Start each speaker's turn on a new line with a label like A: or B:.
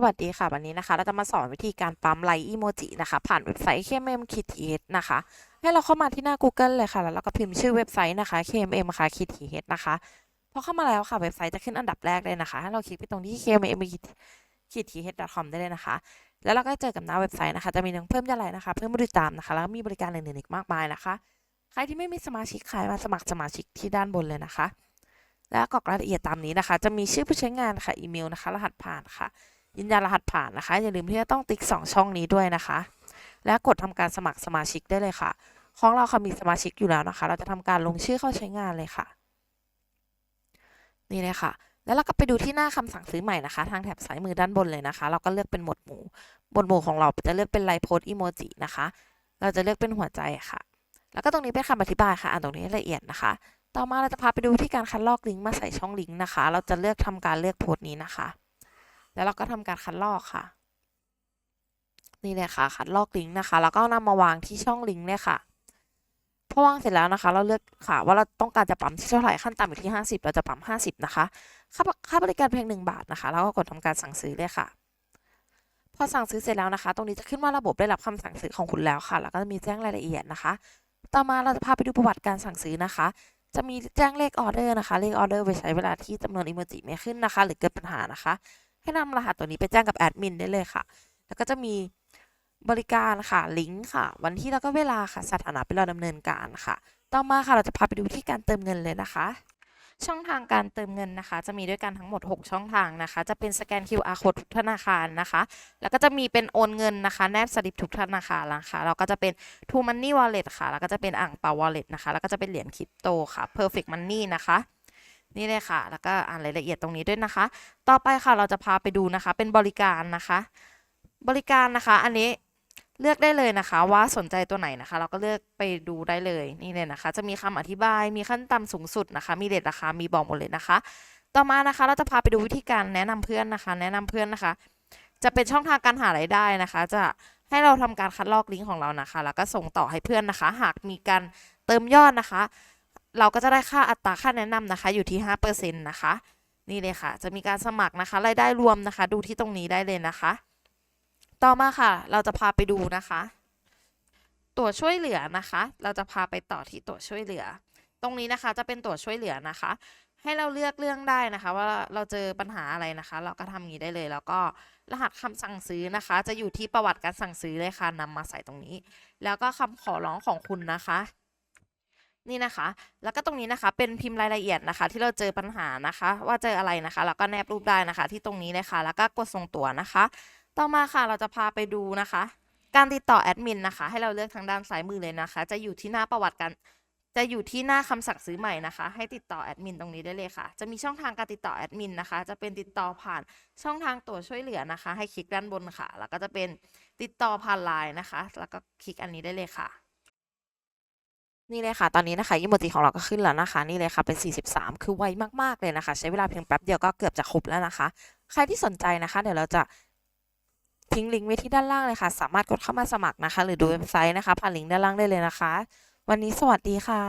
A: สวัสดีค่ะ วันนี้นะคะ เราจะมาสอนวิธีการปั๊มไลค์อีโมจินะคะ ผ่านเว็บไซต์ KMM k i t h นะคะ ให้เราเข้ามาที่หน้า Google เลยค่ะ แล้วเราก็พิมพ์ชื่อเว็บไซต์นะคะ KMM ค่ะ k i t h นะคะพอเข้ามาแล้วค่ะเว็บไซต์จะขึ้นอันดับแรกเลยนะคะให้เราคลิกไปตรงที่ KMM k i t h com ได้เลยนะคะ แล้วเราก็เจอกับหน้าเว็บไซต์นะคะ จะมีทั้งเพิ่มยอดไลค์นะคะ เพิ่มผู้ติดตามนะคะ แล้วมีบริการอื่นๆอีกมากมายนะคะ ใครที่ไม่มีสมาชิกใครมาสมัครสมาชิกที่ด้านบนเลยนะคะ แล้วกรอกรายละเอียดตามนี้นะคะ จะมีชื่อผู้ใช้งานค่ะ อีเมลนะคะ รหัสผ่านค่ะ ยืนยันรหัสผ่านนะคะ อย่าลืมที่จะต้องติ๊ก 2 ช่องนี้ด้วยนะคะ และกดทำการสมัครสมาชิกได้เลยค่ะ ของเราค่ะมีสมาชิกอยู่แล้วนะคะ เราจะทำการลงชื่อเข้าใช้งานเลยค่ะ นี่เลยค่ะ แล้วเราก็ไปดูที่หน้าคำสั่งซื้อใหม่นะคะ ทางแถบซ้ายมือด้านบนเลยนะคะ เราก็เลือกเป็นหมวดหมู่หมวดหมู่ของเราจะเลือกเป็นไลโพสอีโมจินะคะ เราจะเลือกเป็นหัวใจค่ะ แล้วก็ตรงนี้เป็นคำอธิบายค่ะอ่านตรงนี้ละเอียดนะคะต่อมาเราจะพาไปดูที่การคัดลอกลิงก์มาใส่ช่องลิงก์นะคะ เราจะเลือกทำการเลือกโพสต์นี้นะคะ แล้วเราก็ทำการคัดลอกค่ะ นี่เลยค่ะ คัดลอกลิงก์นะคะ แล้วก็นำมาวางที่ช่องลิงก์เนี่ยค่ะพอวางเสร็จแล้วนะคะ เราเลือกค่ะ ว่าเราต้องการจะปั๊มที่เท่าไหร่ขั้นต่ำอยู่ที่ 50 เราจะปั๊ม 50 นะคะค่าค่าบริการเพียง 1 บาทนะคะ แล้วก็กดทำการสั่งซื้อเลยค่ะพอสั่งซื้อเสร็จแล้วนะคะ ตรงนี้จะขึ้นว่าระบบได้รับคำสั่งซื้อของคุณแล้วค่ะ แล้วก็จะมีแจ้งรายละเอียดนะคะ ต่อมาเราจะพาไปดูประวัติการสั่งซื้อนะคะ จะมีแจ้งเลขออเดอร์นะคะ เลขออเดอร์ไว้ใช้เวลาที่จำนวนอิโมจิไม่ขึ้นนะคะ หรือเกิดปัญหานะคะ ให้นำรหัสตัวนี้ไปแจ้งกับแอดมินได้เลยค่ะ แล้วก็จะมีบริการค่ะ ลิงก์ค่ะ วันที่แล้วก็เวลาค่ะ สถานะเป็นเราดำเนินการค่ะ ต่อมาค่ะ เราจะพาไปดูที่การเติมเงินเลยนะคะ ช่องทางการเติมเงินนะคะ จะมีด้วยกันทั้งหมด 6 ช่องทางนะคะ จะเป็นสแกน QR code ทุกธนาคารนะคะ แล้วก็จะมีเป็นโอนเงินนะคะ แนบสลิปทุกธนาคารนะคะแล้วก็จะเป็น True Money Wallet ค่ะ แล้วก็จะเป็นอ่างเปา Wallet นะคะ แล้วก็จะเป็นเหรียญคริปโตค่ะ Perfect Money นะคะ นี่เลยค่ะ แล้วก็อ่านรายละเอียดตรงนี้ด้วยนะคะ ต่อไปค่ะเราจะพาไปดูนะคะ เป็นบริการนะคะ บริการนะคะ อันนี้เลือกได้เลยนะคะ ว่าสนใจตัวไหนนะคะ เราก็เลือกไปดูได้เลยนี่เลยนะคะ จะมีคำอธิบายมีขั้นต่ำสูงสุดนะคะ มีเรทราคามีบอกหมดเลยนะคะ ต่อมานะคะ เราจะพาไปดูวิธีการแนะนำเพื่อนนะคะ แนะนำเพื่อนนะคะ จะเป็นช่องทางการหารายได้นะคะ จะให้เราทำการคัดลอกลิงก์ของเรานะคะ แล้วก็ส่งต่อให้เพื่อนนะคะ หากมีการเติมยอดนะคะ เราก็จะได้ค่าอัตราค่าแนะนำนะคะ อยู่ที่5%นะคะ นี่เลยค่ะ จะมีการสมัครนะคะรายได้รวมนะคะ ดูที่ตรงนี้ได้เลยนะคะ ต่อมาค่ะ เราจะพาไปดูนะคะ ตัวช่วยเหลือนะคะ เราจะพาไปต่อที่ตัวช่วยเหลือ ตรงนี้นะคะจะเป็นตัวช่วยเหลือนะคะ ให้เราเลือกเรื่องได้นะคะ ว่าเราเจอปัญหาอะไรนะคะ เราก็ทำอย่างนี้ได้เลย แล้วก็รหัสคำสั่งซื้อนะคะ จะอยู่ที่ประวัติการสั่งซื้อเลยค่ะนำมาใส่ตรงนี้ แล้วก็คำขอร้องของคุณนะคะ นี่นะคะ แล้วก็ตรงนี้นะคะ เป็นพิมพ์รายละเอียดนะคะ ที่เราเจอปัญหานะคะ ว่าเจออะไรนะคะ แล้วก็แนบรูปได้นะคะ ที่ตรงนี้เลยค่ะ แล้วก็กดส่งตัวนะคะ ต่อมาค่ะเราจะพาไปดูนะคะ การติดต่อแอดมินนะคะ ให้เราเลือกทางด้านซ้ายมือเลยนะคะ จะอยู่ที่หน้าประวัติการจะอยู่ที่หน้าคำสั่งซื้อใหม่นะคะ ให้ติดต่อแอดมินตรงนี้ได้เลยค่ะ จะมีช่องทางการติดต่อแอดมินนะคะ จะเป็นติดต่อผ่านช่องทางตัวช่วยเหลือนะคะ ให้คลิกด้านบนค่ะ แล้วก็จะเป็นติดต่อผ่านไลน์นะคะ แล้วก็คลิกอันนี้ได้เลยค่ะ นี่เลยค่ะ ตอนนี้นะคะอีโมจิของเราก็ขึ้นแล้วนะคะ นี่เลยค่ะ เป็น 43 คือไวมาก ๆ เลยนะคะ ใช้เวลาเพียงแป๊บเดียวก็เกือบจะครบแล้วนะคะ ใครที่สนใจนะคะ เดี๋ยวเราจะทิ้งลิงก์ไว้ที่ด้านล่างเลยค่ะ สามารถกดเข้ามาสมัครนะคะ หรือดูเว็บไซต์นะคะ ผ่านลิงก์ด้านล่างได้เลยนะคะ วันนี้สวัสดีค่ะ